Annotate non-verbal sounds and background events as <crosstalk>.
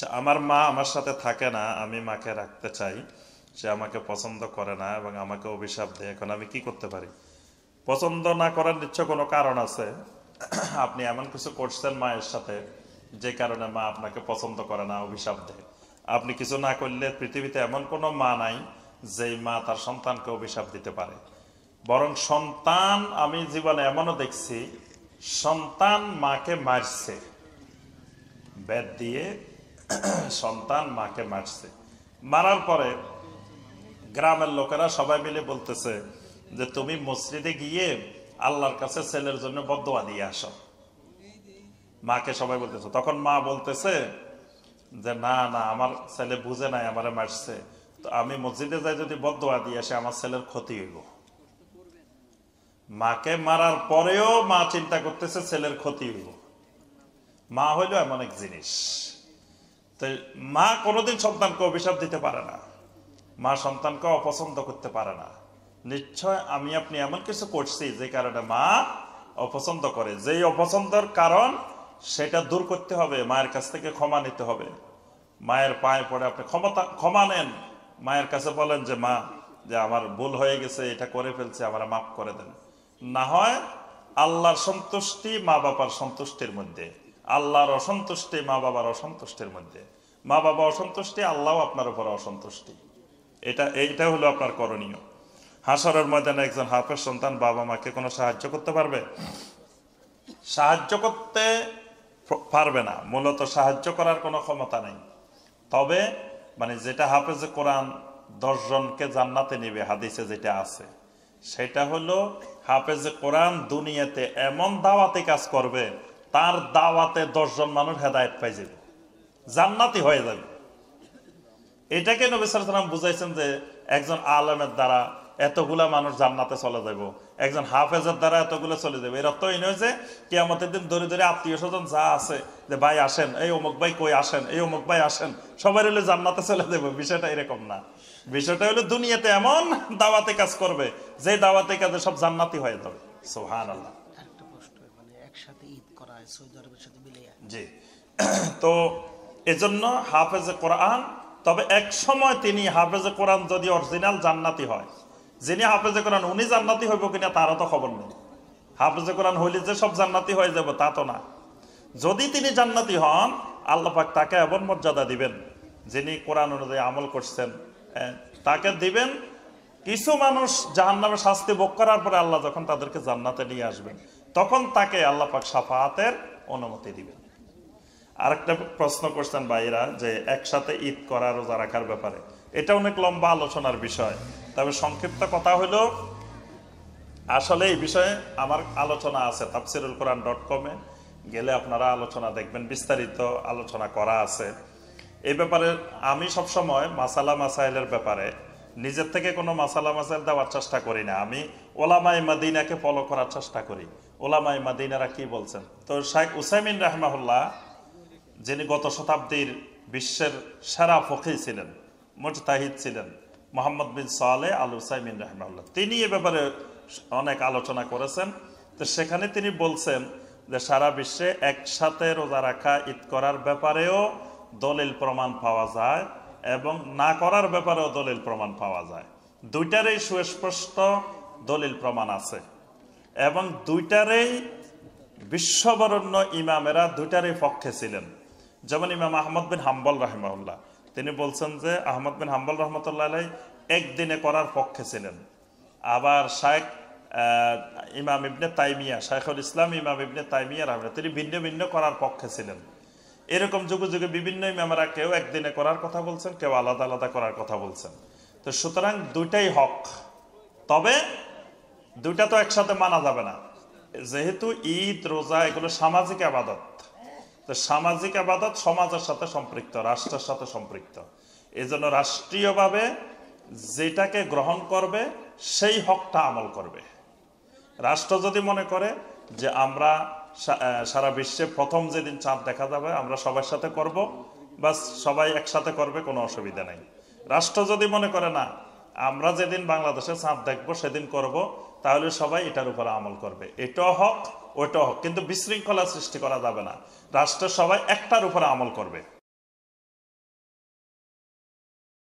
আচ্ছা, আমার মা আমার সাথে থাকে না আমি মাকে রাখতে চাই। সে আমাকে পছন্দ করে না এবং আমাকে অভিশাপ দেয়। এখন আমি কি করতে পারি? পছন্দ না করার নিশ্চয় কোনো কারণ আছে? আপনি এমন কিছু করছেন মায়ের সাথে যে কারণে মা আপনাকে পছন্দ করে না অভিশাপ দেয়। আপনি কিছু না করলে পৃথিবীতে এমন কোনো মা নাই যেই মা তার সন্তানকে অভিশাপ দিতে পারে। বরং সন্তান আমি জীবনে এমনও দেখছি সন্তান মাকে মারছে। বেদ দিয়ে সন্তান, মাকে মারছে। মারার পরে গ্রামের লোকেরা সবাই মিলে বলতেছে যে, তুমি মসজিদে গিয়ে আল্লাহর কাছে ছেলের জন্য বদোয়া দিয়ে আসো। মাকে সবাই বলতেছে। তখন মা বলতেছে যে, না না, আমার ছেলে বুঝে নাই, আমারে মারছে। তো আমি মসজিদে যাই, যদি বদোয়া দিয়ে আসে, আমার ছেলের ক্ষতি হইব। মাকে মারার পরেও মা চিন্তা করতেছে ছেলের ক্ষতি হইব। মা হইল এমন এক জিনিস। তো মা কোনোদিন সন্তানকে অভিশাপ দিতে পারে না। মা সন্তানকে অপছন্দ করতে পারে না। নিশ্চয় আমি আপনি এমন কিছু করছি যে কারণে মা অপছন্দ করে। যেই অপছন্দের কারণ সেটা দূর করতে হবে, মায়ের কাছ থেকে ক্ষমা নিতে হবে। মায়ের পায়ে পড়ে আপনি ক্ষমতা ক্ষমা নেন। মায়ের কাছে বলেন যে, মা, যে আমার ভুল হয়ে গেছে, এটা করে ফেলছে, আমার মাফ করে দেন। না হয় আল্লাহর সন্তুষ্টি মা বাবার সন্তুষ্টির মধ্যে। আল্লাহর অসন্তুষ্টি, মা বাবার অসন্তুষ্টির মধ্যে। মা বাবা অসন্তুষ্টি আল্লাহ আপনার উপর অসন্তুষ্টি। এটা, এইটা হলো আপনার করণীয়। হাসরের ময়দানে একজন হাফের সন্তান বাবা মাকে কোনো সাহায্য করতে পারবে? সাহায্য করতে পারবে না। মূলত সাহায্য করার কোনো ক্ষমতা নেই। তবে মানে যেটা হাফেজে কোরআন দশজনকে জান্নাতে নেবে, হাদিসে যেটা আছে, সেটা হলো হাফেজে কোরআন দুনিয়াতে এমন দাওয়াতে কাজ করবে তার দাওয়াতে দশজন মানুষ হেদায়ত পাই যাবে জান্নাতি হয়ে যাবে এটাকে নবী সালাম বুঝাইছেন যে একজন আলমের দ্বারা এতগুলা মানুষ জান্নাতে চলে যাব একজন হাফেজের দ্বারা এতগুলো চলে যাবে এর অর্থ নয় যে কি আমাদের দিন ধরে ধরে আত্মীয় স্বজন যা আছে যে ভাই আসেন, এই অমুক ভাই কই আসেন, এই অমুক ভাই আসেন সবাই হলে জান্নাতে চলে যাবে বিষয়টা এরকম না। বিষয়টা হলো দুনিয়াতে এমন দাওয়াতে কাজ করবে যে দাওয়াতে কাজে সব জান্নাতি হয়ে যাবে। সোহান আল্লাহ একটা প্রশ্ন মানে একসাথে ঈদ করা হয় সৌদি আরবের সাথে মিলে জি। <clears throat> তো এজন্য হাফেজে কোরআন, তবে এক সময় তিনি হাফেজে কোরআন যদি অরিজিনাল জান্নাতি হয়, যিনি হাফেজে কোরআন উনি জান্নাতি হইব কিনা তারও তো খবর নেই। হাফেজে কোরআন হইলে যে সব জান্নাতি হয়ে যাব তা তো না। যদি তিনি জান্নাতি হন আল্লাপাক তাকে এমন মর্যাদা দিবেন, যিনি কোরআন অনুযায়ী আমল করছেন। তাকে দিবেন, কিছু মানুষ জাহান্নামে শাস্তি ভোগ করার পরে আল্লাহ যখন তাদেরকে জান্নাতে নিয়ে আসবেন। তখন তাকে আল্লাহ পাক সাফাহাতের অনুমতি দিবেন। আরেকটা প্রশ্ন করছেন ভাইরা যে একসাথে ঈদ করা, রোজা রাখার ব্যাপারে। এটা অনেক লম্বা আলোচনার বিষয়। তবে সংক্ষিপ্ত কথা হলো আসলে এই বিষয়ে আমার আলোচনা আছে তাফসিরুল কোরআন ডট কমে গেলে আপনারা আলোচনা দেখবেন, বিস্তারিত আলোচনা করা আছে। এই ব্যাপারে আমি সবসময় মাসালা মাসাইলের ব্যাপারে নিজের থেকে কোনো মাসালা মাসাইল দেওয়ার চেষ্টা করি না। আমি ওলামাই মাদিনাকে ফলো করার চেষ্টা করি। ওলামাই মাদিনারা কি বলছেন? তো শাইখ উসাইমিন রাহমাহুল্লাহ, যিনি গত শতাব্দীর বিশ্বের সেরা ফকি ছিলেন, মুজতাহিদ ছিলেন, মোহাম্মদ বিন সালে আল উসাইমিন রহমাল্লাহ তিনি এ ব্যাপারে অনেক আলোচনা করেছেন। তো সেখানে তিনি বলছেন যে সারা বিশ্বে একসাথে রোজা রাখা, ঈদ করার ব্যাপারেও দলিল প্রমাণ পাওয়া যায় এবং না করার ব্যাপারেও দলিল প্রমাণ পাওয়া যায়। দুইটারই সুস্পষ্ট দলিল প্রমাণ আছে। এবং দুইটারেই বিশ্ববরণ্য ইমামেরা দুইটারই পক্ষে ছিলেন। যেমন ইমাম আহমদ বিন হাম্বল রাহিমাউল্লাহ তিনি বলছেন যে আহমদ বিন হাম্বল রহমতুল্লাহ আলাই একদিনে করার পক্ষে ছিলেন। আবার শায়েখ ইমাম ইবনে তাইমিয়া শাইখুল ইসলাম, ইমাম ইবনে তাইমিয়া রহমান তিনি ভিন্ন ভিন্ন করার পক্ষে ছিলেন। এরকম যুগে যুগে বিভিন্ন ইমামরা কেউ একদিনে করার কথা বলছেন, কেউ আলাদা আলাদা করার কথা বলছেন। তো সুতরাং দুইটাই হক। তবে দুইটা তো একসাথে মানা যাবে না। যেহেতু ঈদ, রোজা, এগুলো সামাজিক আবাদত। তো সামাজিক আবাদত সমাজের সাথে সম্পৃক্ত, রাষ্ট্রের সাথে সম্পৃক্ত। এজন্য রাষ্ট্রীয়ভাবে যেটাকে গ্রহণ করবে, সেই হকটা আমল করবে। রাষ্ট্র যদি মনে করে যে আমরা সারা বিশ্বে প্রথম যেদিন চাঁদ দেখা যাবে, আমরা সবার সাথে করব, বাস সবাই একসাথে করবে, কোনো অসুবিধা নেই। রাষ্ট্র যদি মনে করে না, আমরা যেদিন বাংলাদেশে চাঁদ দেখব, সেদিন করব তাহলে সবাই এটার উপর আমল করবে। এটাও হক, ওটাও হক। কিন্তু বিশৃঙ্খলা সৃষ্টি করা যাবে না। রাষ্ট্র সবাই একটার উপরে আমল করবে।